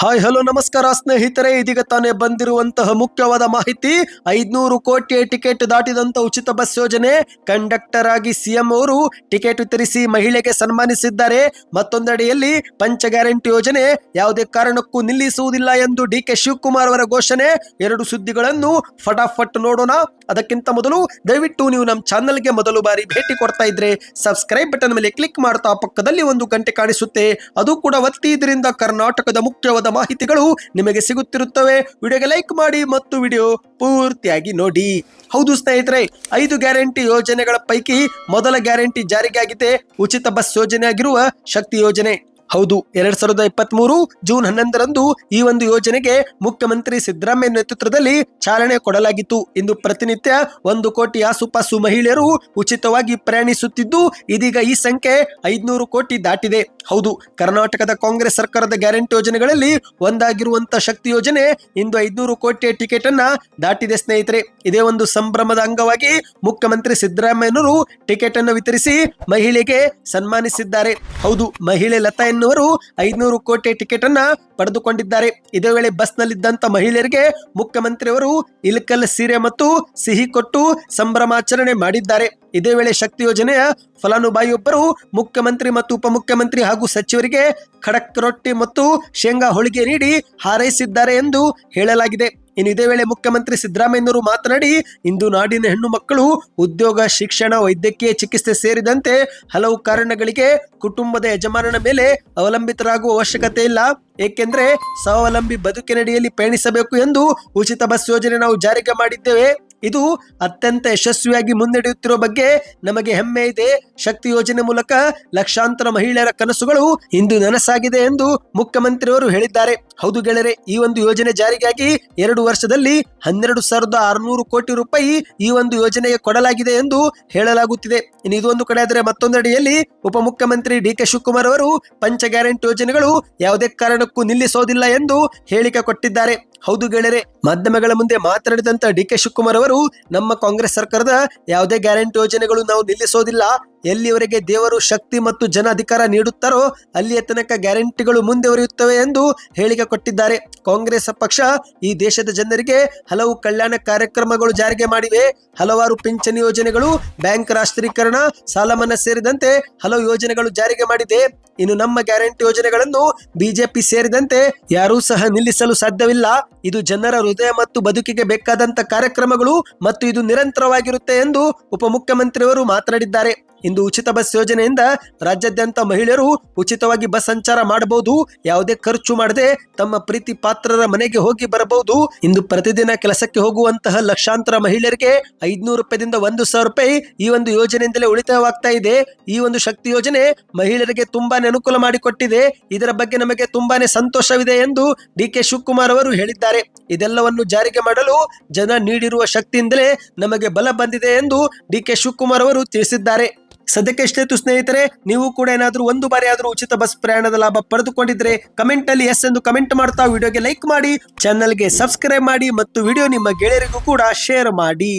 Hi, hello, ನಮಸ್ಕಾರ ಸ್ನೇಹಿತರೆ. ಇದೀಗ ತಾನೇ ಬಂದಿರುವಂತಹ ಮುಖ್ಯವಾದ ಮಾಹಿತಿ, ಐದ್ನೂರು ಕೋಟಿ ಟಿಕೆಟ್ ದಾಟಿದಂತ ಉಚಿತ ಬಸ್ ಯೋಜನೆ. ಕಂಡಕ್ಟರ್ ಆಗಿ ಸಿಎಂ ಅವರು ಟಿಕೆಟ್ ವಿತರಿಸಿ ಮಹಿಳೆಗೆ ಸನ್ಮಾನಿಸಿದ್ದಾರೆ. ಮತ್ತೊಂದೆಡೆಯಲ್ಲಿ ಪಂಚ ಗ್ಯಾರಂಟಿ ಯೋಜನೆ ಯಾವುದೇ ಕಾರಣಕ್ಕೂ ನಿಲ್ಲಿಸುವುದಿಲ್ಲ ಎಂದು ಡಿ ಕೆ ಶಿವಕುಮಾರ್ ಅವರ ಘೋಷಣೆ. ಎರಡು ಸುದ್ದಿಗಳನ್ನು ಫಟಾಫಟ್ ನೋಡೋಣ. ಅದಕ್ಕಿಂತ ಮೊದಲು ದಯವಿಟ್ಟು ನೀವು ನಮ್ಮ ಚಾನಲ್ಗೆ ಮೊದಲು ಬಾರಿ ಭೇಟಿ ಕೊಡ್ತಾ ಇದ್ರೆ ಸಬ್ಸ್ಕ್ರೈಬ್ ಬಟನ್ ಮೇಲೆ ಕ್ಲಿಕ್ ಮಾಡ್ತಾ ಪಕ್ಕದಲ್ಲಿ ಒಂದು ಗಂಟೆ ಕಾಣಿಸುತ್ತೆ. ಅದು ಕೂಡ ಒತ್ತಿ, ಇದರಿಂದ ಕರ್ನಾಟಕದ ಮುಖ್ಯವಾದ ಮಾಹಿತಿಗಳು ನಿಮಗೆ ಸಿಗುತ್ತಿರುತ್ತವೆ. ವಿಡಿಯೋಗೆ ಲೈಕ್ ಮಾಡಿ ಮತ್ತು ವಿಡಿಯೋ ಪೂರ್ತಿಯಾಗಿ ನೋಡಿ. ಹೌದು ಸ್ನೇಹಿತರೆ, ಐದು ಗ್ಯಾರಂಟಿ ಯೋಜನೆಗಳ ಪೈಕಿ ಮೊದಲ ಗ್ಯಾರಂಟಿ ಜಾರಿಗೆ ಆಗಿದೆ ಉಚಿತ ಬಸ್ ಯೋಜನೆಯಾಗಿರುವ ಶಕ್ತಿ ಯೋಜನೆ. ಹೌದು, ಎರಡ್ ಸಾವಿರದ ಇಪ್ಪತ್ತ್ ಮೂರು ಜೂನ್ ಹನ್ನೊಂದರಂದು ಈ ಒಂದು ಯೋಜನೆಗೆ ಮುಖ್ಯಮಂತ್ರಿ ಸಿದ್ದರಾಮಯ್ಯ ನೇತೃತ್ವದಲ್ಲಿ ಚಾಲನೆ ಕೊಡಲಾಗಿತ್ತು. ಇಂದು ಪ್ರತಿನಿತ್ಯ ಒಂದು ಕೋಟಿ ಆಸುಪಾಸು ಮಹಿಳೆಯರು ಉಚಿತವಾಗಿ ಪ್ರಯಾಣಿಸುತ್ತಿದ್ದು, ಇದೀಗ ಈ ಸಂಖ್ಯೆ ಐದ್ನೂರು ಕೋಟಿ ದಾಟಿದೆ. ಹೌದು, ಕರ್ನಾಟಕದ ಕಾಂಗ್ರೆಸ್ ಸರ್ಕಾರದ ಗ್ಯಾರಂಟಿ ಯೋಜನೆಗಳಲ್ಲಿ ಒಂದಾಗಿರುವಂತ ಶಕ್ತಿ ಯೋಜನೆ ಇಂದು ಐದುನೂರು ಕೋಟಿಯ ಟಿಕೆಟ್ ಅನ್ನ ದಾಟಿದೆ ಸ್ನೇಹಿತರೆ. ಇದೇ ಒಂದು ಸಂಭ್ರಮದ ಅಂಗವಾಗಿ ಮುಖ್ಯಮಂತ್ರಿ ಸಿದ್ದರಾಮಯ್ಯನವರು ಟಿಕೆಟ್ ಅನ್ನು ವಿತರಿಸಿ ಮಹಿಳೆಗೆ ಸನ್ಮಾನಿಸಿದ್ದಾರೆ. ಹೌದು, ಮಹಿಳೆ ಲತಾ ಎನ್ನುವರು ಐದುನೂರು ಕೋಟಿ ಟಿಕೆಟ್ ಅನ್ನ ಪಡೆದುಕೊಂಡಿದ್ದಾರೆ. ಇದೇ ವೇಳೆ ಬಸ್ನಲ್ಲಿದ್ದಂತ ಮಹಿಳೆಯರಿಗೆ ಮುಖ್ಯಮಂತ್ರಿಯವರು ಇಲ್ಕಲ್ ಸೀರೆ ಮತ್ತು ಸಿಹಿ ಕೊಟ್ಟು ಸಂಭ್ರಮಾಚರಣೆ ಮಾಡಿದ್ದಾರೆ. ಇದೇ ವೇಳೆ ಶಕ್ತಿ ಯೋಜನೆಯ ಫಲಾನುಭವಿಯೊಬ್ಬರು ಮುಖ್ಯಮಂತ್ರಿ ಮತ್ತು ಉಪಮುಖ್ಯಮಂತ್ರಿ ಹಾಗೂ ಸಚಿವರಿಗೆ ಖಡಕ್ ರೊಟ್ಟಿ ಮತ್ತು ಶೇಂಗಾ ಹೋಳಿಗೆ ನೀಡಿ ಹಾರೈಸಿದ್ದಾರೆ ಎಂದು ಹೇಳಲಾಗಿದೆ. ಇನ್ನು ಇದೇ ವೇಳೆ ಮುಖ್ಯಮಂತ್ರಿ ಸಿದ್ದರಾಮಯ್ಯನವರು ಮಾತನಾಡಿ, ಇಂದು ನಾಡಿನ ಹೆಣ್ಣು ಮಕ್ಕಳು ಉದ್ಯೋಗ, ಶಿಕ್ಷಣ, ವೈದ್ಯಕೀಯ ಚಿಕಿತ್ಸೆ ಸೇರಿದಂತೆ ಹಲವು ಕಾರಣಗಳಿಗೆ ಕುಟುಂಬದ ಯಜಮಾನನ ಮೇಲೆ ಅವಲಂಬಿತರಾಗುವ ಅವಶ್ಯಕತೆ ಇಲ್ಲ. ಏಕೆಂದರೆ ಸ್ವಾವಲಂಬಿ ಬದುಕಿನಡಿಯಲ್ಲಿ ಪಯಣಿಸಬೇಕು ಎಂದು ಉಚಿತ ಬಸ್ ಯೋಜನೆ ನಾವು ಜಾರಿಗೆ ಮಾಡಿದ್ದೇವೆ. ಇದು ಅತ್ಯಂತ ಯಶಸ್ವಿಯಾಗಿ ಮುನ್ನಡೆಯುತ್ತಿರುವ ಬಗ್ಗೆ ನಮಗೆ ಹೆಮ್ಮೆ ಇದೆ. ಶಕ್ತಿ ಯೋಜನೆ ಮೂಲಕ ಲಕ್ಷಾಂತರ ಮಹಿಳೆಯರ ಕನಸುಗಳು ಇಂದು ನನಸಾಗಿದೆ ಎಂದು ಮುಖ್ಯಮಂತ್ರಿಯವರು ಹೇಳಿದ್ದಾರೆ. ಹೌದು ಗೆಳೆಯರೆ, ಈ ಒಂದು ಯೋಜನೆ ಜಾರಿಗಾಗಿ ಎರಡು ವರ್ಷದಲ್ಲಿ ಹನ್ನೆರಡು ಸಾವಿರದ ಆರುನೂರು ಕೋಟಿ ರೂಪಾಯಿ ಈ ಒಂದು ಯೋಜನೆಗೆ ಕೊಡಲಾಗಿದೆ ಎಂದು ಹೇಳಲಾಗುತ್ತಿದೆ. ಇನ್ನು ಇದೊಂದು ಕಡೆ ಆದರೆ ಮತ್ತೊಂದೆಡೆಯಲ್ಲಿ ಉಪಮುಖ್ಯಮಂತ್ರಿ ಡಿ ಕೆ ಶಿವಕುಮಾರ್ ಅವರು ಪಂಚ ಗ್ಯಾರಂಟಿ ಯೋಜನೆಗಳು ಯಾವುದೇ ಕಾರಣಕ್ಕೂ ನಿಲ್ಲಿಸೋದಿಲ್ಲ ಎಂದು ಹೇಳಿಕೆ ಕೊಟ್ಟಿದ್ದಾರೆ. ಹೌದು ಗೆಳೆಯರೆ, ಮಾಧ್ಯಮಗಳ ಮುಂದೆ ಮಾತನಾಡಿದಂತ ಡಿ ಕೆ ಶಿವಕುಮಾರ್ ಅವರು, ನಮ್ಮ ಕಾಂಗ್ರೆಸ್ ಸರ್ಕಾರದ ಯಾವುದೇ ಗ್ಯಾರಂಟಿ ಯೋಜನೆಗಳು ನಾವು ನಿಲ್ಲಿಸೋದಿಲ್ಲ. ಎಲ್ಲಿವರೆಗೆ ದೇವರು ಶಕ್ತಿ ಮತ್ತು ಜನ ಅಧಿಕಾರ ನೀಡುತ್ತಾರೋ ಅಲ್ಲಿಯ ತನಕ ಗ್ಯಾರಂಟಿಗಳು ಮುಂದುವರಿಯುತ್ತವೆ ಎಂದು ಹೇಳಿಕೆ ಕೊಟ್ಟಿದ್ದಾರೆ. ಕಾಂಗ್ರೆಸ್ ಪಕ್ಷ ಈ ದೇಶದ ಜನರಿಗೆ ಹಲವು ಕಲ್ಯಾಣ ಕಾರ್ಯಕ್ರಮಗಳು ಜಾರಿಗೆ ಮಾಡಿವೆ. ಹಲವಾರು ಪಿಂಚಣಿ ಯೋಜನೆಗಳು, ಬ್ಯಾಂಕ್ ರಾಷ್ಟ್ರೀಕರಣ ಸಾಲ ಮನ್ನಾ ಸೇರಿದಂತೆ ಹಲವು ಯೋಜನೆಗಳು ಜಾರಿಗೆ ಮಾಡಿದೆ. ಇನ್ನು ನಮ್ಮ ಗ್ಯಾರಂಟಿ ಯೋಜನೆಗಳನ್ನು ಬಿಜೆಪಿ ಸೇರಿದಂತೆ ಯಾರೂ ಸಹ ನಿಲ್ಲಿಸಲು ಸಾಧ್ಯವಿಲ್ಲ. ಇದು ಜನರ ಹೃದಯ ಮತ್ತು ಬದುಕಿಗೆ ಬೇಕಾದಂತ ಕಾರ್ಯಕ್ರಮಗಳು ಮತ್ತು ಇದು ನಿರಂತರವಾಗಿರುತ್ತೆ ಎಂದು ಉಪಮುಖ್ಯಮಂತ್ರಿಯವರು ಮಾತನಾಡಿದ್ದಾರೆ. ಇಂದು ಉಚಿತ ಬಸ್ ಯೋಜನೆಯಿಂದ ರಾಜ್ಯಾದ್ಯಂತ ಮಹಿಳೆಯರು ಉಚಿತವಾಗಿ ಬಸ್ ಸಂಚಾರ ಮಾಡಬಹುದು. ಯಾವುದೇ ಖರ್ಚು ಮಾಡದೆ ತಮ್ಮ ಪ್ರೀತಿ ಪಾತ್ರರ ಮನೆಗೆ ಹೋಗಿ ಬರಬಹುದು. ಇಂದು ಪ್ರತಿದಿನ ಕೆಲಸಕ್ಕೆ ಹೋಗುವಂತಹ ಲಕ್ಷಾಂತರ ಮಹಿಳೆಯರಿಗೆ ಐದ್ನೂರು ರೂಪಾಯಿದಿಂದ ಒಂದು ಸಾವಿರ ರೂಪಾಯಿ ಈ ಒಂದು ಯೋಜನೆಯಿಂದಲೇ ಉಳಿತಾಯವಾಗ್ತಾ ಇದೆ. ಈ ಒಂದು ಶಕ್ತಿ ಯೋಜನೆ ಮಹಿಳೆಯರಿಗೆ ತುಂಬಾನೇ ಅನುಕೂಲ ಮಾಡಿಕೊಟ್ಟಿದೆ. ಇದರ ಬಗ್ಗೆ ನಮಗೆ ತುಂಬಾನೇ ಸಂತೋಷವಿದೆ ಎಂದು ಡಿ ಕೆ ಶಿವಕುಮಾರ್ ಅವರು ಹೇಳಿದ್ದಾರೆ. ಇದೆಲ್ಲವನ್ನು ಜಾರಿಗೆ ಮಾಡಲು ಜನ ನೀಡಿರುವ ಶಕ್ತಿಯಿಂದಲೇ ನಮಗೆ ಬಲ ಬಂದಿದೆ ಎಂದು ಡಿ ಕೆ ಶಿವಕುಮಾರ್ ಅವರು ತಿಳಿಸಿದ್ದಾರೆ. ಸದ್ಯಕ್ಕೆ ಎಷ್ಟಾಯ್ತು ಸ್ನೇಹಿತರೆ, ನೀವು ಕೂಡ ಏನಾದರೂ ಒಂದು ಬಾರಿ ಆದರೂ ಉಚಿತ ಬಸ್ ಪ್ರಯಾಣದ ಲಾಭ ಪಡೆದುಕೊಂಡಿದ್ರೆ ಕಮೆಂಟ್ ಅಲ್ಲಿ ಎಸ್ ಎಂದು ಕಮೆಂಟ್ ಮಾಡ್ತಾ ವಿಡಿಯೋಗೆ ಲೈಕ್ ಮಾಡಿ ಚಾನಲ್ಗೆ ಸಬ್ಸ್ಕ್ರೈಬ್ ಮಾಡಿ ಮತ್ತು ವಿಡಿಯೋ ನಿಮ್ಮ ಗೆಳೆಯರಿಗೂ ಕೂಡ ಶೇರ್ ಮಾಡಿ.